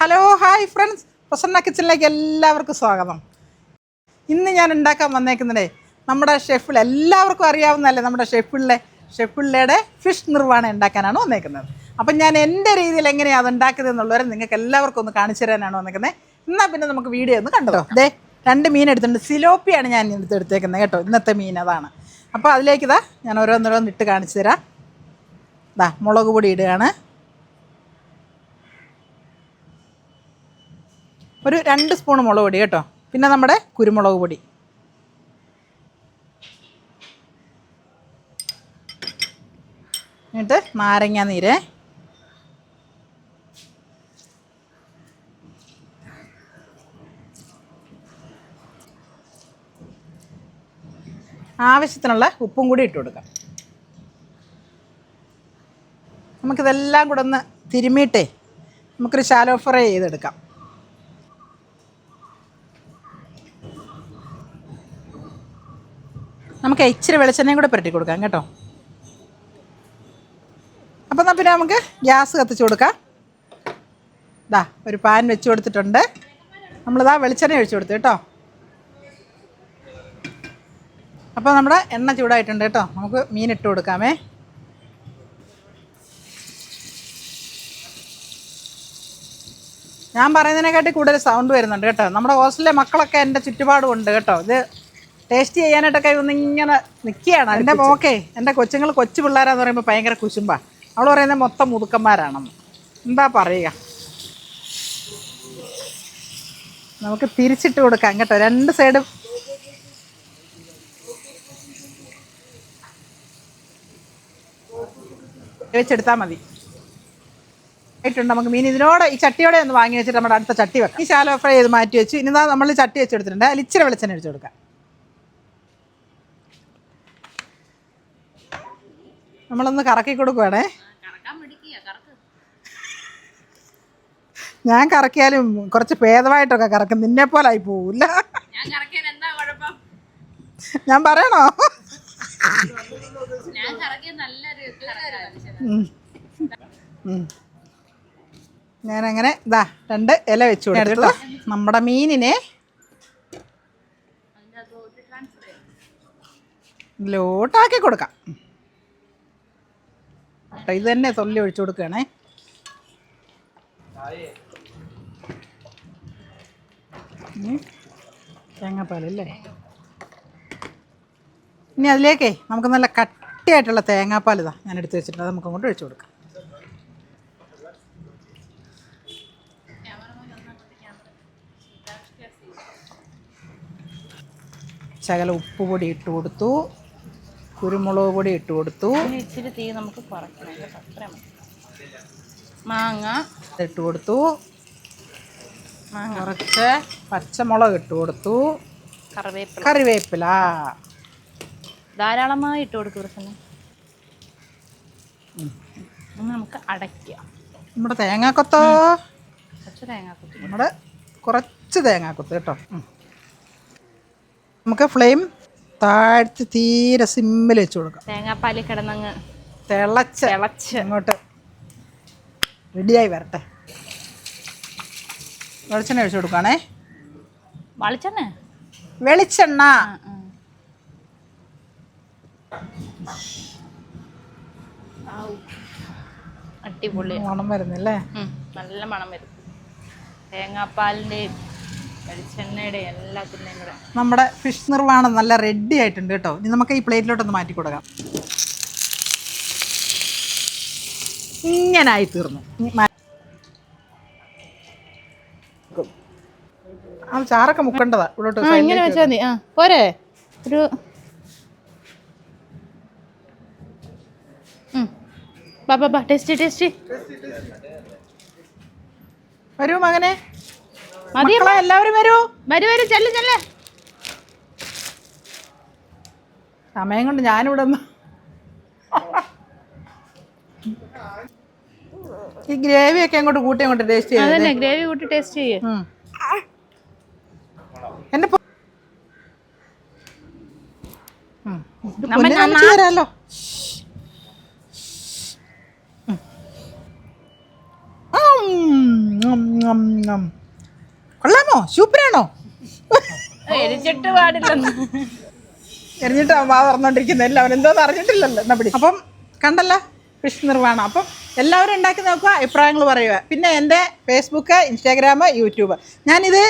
Hello hi friends Prasanna കിച്ചണിലേക്ക് എല്ലാവർക്കും സ്വാഗതം. ഇന്ന് ഞാൻ ഉണ്ടാക്കാൻ വന്നേക്കുന്നതേ നമ്മുടെ ഷെഫിൾ എല്ലാവർക്കും അറിയാവുന്നതല്ലേ നമ്മുടെ ഷെഫിളിലെ ഷെഫിളിയുടെ ഫിഷ് നിർവഹണം ഉണ്ടാക്കാനാണ് വന്നേക്കുന്നത്. അപ്പം ഞാൻ എന്റെ രീതിയിൽ എങ്ങനെയാണ് അത് ഉണ്ടാക്കുന്നത് എന്നുള്ളവരെ നിങ്ങൾക്ക് എല്ലാവർക്കും ഒന്ന് കാണിച്ചു തരാനാണ് വന്നേക്കുന്നത് എന്നാൽ പിന്നെ നമുക്ക് വീഡിയോ ഒന്ന് കണ്ടോ? അതെ രണ്ട് മീൻ എടുത്തിട്ടുണ്ട്. സിലോപ്പിയാണ് ഞാൻ എടുത്ത് എടുത്തേക്കുന്നത് കേട്ടോ. ഇന്നത്തെ മീൻ അതാണ്. അപ്പോൾ അതിലേക്ക് ഇതാ ഞാൻ ഓരോന്നോരോന്ന് ഇട്ട് കാണിച്ചു തരാം. ഇതാ മുളക് പൊടി ഇടുകയാണ്. ഒരു രണ്ട് സ്പൂൺ മുളക് പൊടി കേട്ടോ. പിന്നെ നമ്മുടെ കുരുമുളക് പൊടി. എന്നിട്ട് നാരങ്ങ നീര്. ആവശ്യത്തിനുള്ള ഉപ്പും കൂടി ഇട്ട് കൊടുക്കാം. നമുക്കിതെല്ലാം കൂടെ ഒന്ന് തിരുമ്മിയിട്ടേ നമുക്കൊരു ശാലോ ഫ്രൈ ചെയ്തെടുക്കാം. നമുക്ക് ഇച്ചിരി വെളിച്ചെണ്ണയും കൂടെ പുരട്ടി കൊടുക്കാം കേട്ടോ. അപ്പം എന്നാൽ പിന്നെ നമുക്ക് ഗ്യാസ് കത്തിച്ച് കൊടുക്കാം. ദാ ഒരു പാൻ വെച്ച് കൊടുത്തിട്ടുണ്ട്. നമ്മളിതാ വെളിച്ചെണ്ണ ഒഴിച്ചു കൊടുത്തു കേട്ടോ. അപ്പോൾ നമ്മുടെ എണ്ണ ചൂടായിട്ടുണ്ട് കേട്ടോ. നമുക്ക് മീൻ ഇട്ട് കൊടുക്കാമേ. ഞാൻ പറയുന്നതിനെക്കാട്ടി കൂടുതൽ സൗണ്ട് വരുന്നുണ്ട് കേട്ടോ. നമ്മുടെ ഹോസ്റ്റലിലെ മക്കളൊക്കെ എന്റെ ചുറ്റുപാടും ഉണ്ട് കേട്ടോ. ഇത് ടേസ്റ്റ് ചെയ്യാനായിട്ടൊക്കെ ഒന്ന് ഇങ്ങനെ നിൽക്കുകയാണ് എന്റെ മോക്കേ എന്റെ കൊച്ചുങ്ങൾ കൊച്ചു പിള്ളേരാന്ന് പറയുമ്പോൾ ഭയങ്കര കുശുമ്പാ. അവൾ പറയുന്നത് മൊത്തം മുതുക്കന്മാരാണെന്ന്. എന്താ പറയുക? നമുക്ക് തിരിച്ചിട്ട് കൊടുക്കാം കേട്ടോ. രണ്ട് സൈഡും വെച്ചെടുത്താൽ മതി. ആയിട്ടുണ്ട് നമുക്ക്. മീൻ ഇതിനോട് ഈ ചട്ടിയോടെ ഒന്ന് വാങ്ങി വെച്ചിട്ട് നമ്മുടെ അടുത്ത ചട്ടി വെക്കാം. ഈ ശാലോ ഫ്രൈ ചെയ്ത് മാറ്റി വെച്ച്. ഇനി നമ്മൾ ചട്ടി വെച്ചെടുത്തിട്ടുണ്ട്. അതിൽ ഇച്ചിരി വെളിച്ചെണ്ണ ഒഴിച്ചു കൊടുക്കാം. നമ്മളൊന്ന് കറക്കി കൊടുക്കുവാണേ. ഞാൻ കറക്കിയാലും കുറച്ച് ഭേദമായിട്ടൊക്കെ കറക്കും. നിന്നെ പോലെ ആയി പോവില്ല ഞാൻ കറക്കിയാൽ എന്താ കുഴപ്പം? ഞാൻ പറയണോ. ഞാനങ്ങനെ ഇതാ രണ്ട് ഇല വെച്ചു കൊടുത്തു കേട്ടോ. നമ്മുടെ മീനിനെ ലോട്ടാക്കി കൊടുക്കാം. കേട്ടോ ഇത് തന്നെ തൊല്ലി ഒഴിച്ചു കൊടുക്കുകയാണേ. തേങ്ങാപ്പാലല്ലേ ഇനി അതിലേക്കേ നമുക്ക് നല്ല കട്ടിയായിട്ടുള്ള തേങ്ങാപ്പാൽ ഇതാ ഞാൻ എടുത്ത് വെച്ചിട്ടുണ്ട്. നമുക്ക് അങ്ങോട്ട് ഒഴിച്ചു കൊടുക്കാം. ശകല ഉപ്പ് പൊടി ഇട്ട് കൊടുത്തു. കുരുമുളക് പൊടി ഇട്ട് കൊടുത്തു. ഇച്ചിരി തീ നമുക്ക് കുറയ്ക്കണം. മാങ്ങ ഇട്ട് കൊടുത്തു. മാങ്ങ കുറച്ച് പച്ചമുളക് ഇട്ട് കൊടുത്തു. കറിവേപ്പില. കറിവേപ്പില. ധാരാളമായി ഇട്ട് കൊടുക്കും പ്രസന്ന. നമുക്ക് അടയ്ക്കാം. നമ്മുടെ തേങ്ങാക്കൊത്തോ? കുറച്ച് തേങ്ങാക്കൊത്ത്. നമ്മുടെ കുറച്ച് തേങ്ങാക്കൊത്ത് കേട്ടോ. നമുക്ക് ഫ്ലെയിം താഴ്ത്തി തീരെ സിമ്മിൽ വെച്ച് കൊടുക്കാം. തേങ്ങാപ്പാലിൽ കിടന്നങ്ങ് തിളച്ച് തിളച്ച്. അങ്ങോട്ട് റെഡിയായി വരട്ടെ. വെളിച്ചെണ്ണ ഒഴിച്ചു കൊടുക്കണേ വെളിച്ചെണ്ണ? വെളിച്ചെണ്ണ. അടിപൊളി. മണം വരുന്നല്ലേ? നല്ല മണം വരും. തേങ്ങാപ്പാലിന്റെയും വെളിച്ചെണ്ണയുടെയും എല്ലാത്തിന്റെയും കൂടെ. നമ്മുടെ ഫിഷ് നിർവാണം നല്ല റെഡി ആയിട്ടുണ്ട് കേട്ടോ. ഇനി നമുക്ക് ഈ പ്ലേറ്റിലോട്ടൊന്ന് മാറ്റി കൊടുക്കാം. ഇങ്ങനായി തീർന്നു. ആ ചാറൊക്കെ മുക്കണ്ടതാ. ഇവിടോട്ട് ഇങ്ങനെ വെച്ചാൽ മതി. ആ പോരെ. ഒരു ബാ ബാ ടേസ്റ്റി ടേസ്റ്റി വരൂ മകനെ. മതി എല്ലാവരും വരൂ. വരൂ വരൂ ചെല്ല് ചെല്ല്. സമയം കൊണ്ട് ഞാനിവിടെ ഈ ഗ്രേവി ഒക്കെ അങ്ങോട്ട് കൂട്ടി അങ്ങോട്ട് ടേസ്റ്റ് ചെയ്യാം ഗ്രേവി കൂട്ടി ടേസ്റ്റ് ചെയ്യേ. എന്റെ തരാലോ. ഉം. ഉം, ശുപ്രാണോ എരിഞ്ഞിട്ട് സൂപ്പറാണോ എരിഞ്ഞിട്ട് പാടില്ലെന്ന് എറിഞ്ഞിട്ട് വാ പറഞ്ഞോണ്ടിരിക്കുന്നത് എല്ലാവരും എന്തോന്ന് അറിഞ്ഞിട്ടില്ലല്ലോ. നമ്മുടെ അപ്പം കണ്ടല്ലോ? ഫിഷ് നിർവാണം. അപ്പം എല്ലാവരും ഉണ്ടാക്കി നോക്കുക അഭിപ്രായങ്ങൾ പറയുക. പിന്നെ എന്റെ ഫേസ്ബുക്ക് ഇൻസ്റ്റാഗ്രാം യൂട്യൂബ് ഞാനിത്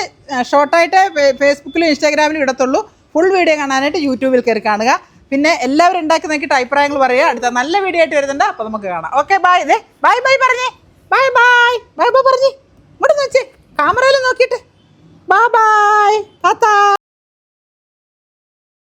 ഷോർട്ടായിട്ട് ഫേസ്ബുക്കിലും ഇൻസ്റ്റാഗ്രാമിലും ഇടത്തുള്ളൂ. ഫുൾ വീഡിയോ കാണാനായിട്ട് യൂട്യൂബിൽ കയറി കാണുക. പിന്നെ എല്ലാവരും ഉണ്ടാക്കി നോക്കിയിട്ട് അഭിപ്രായങ്ങൾ പറയുക. അടുത്ത നല്ല വീഡിയോ ആയിട്ട് വരുന്നുണ്ട്. അപ്പോൾ നമുക്ക് കാണാം. ഓക്കെ ബൈ ഇതേ ബൈ ബൈ പറഞ്ഞേ. ബൈ ബൈ ബൈ ബൈ പറഞ്ഞേ. ഇങ്ങോട്ട് നോച്ചേ ക്യാമറയിൽ നോക്കിയിട്ട്. Bye bye താത്താ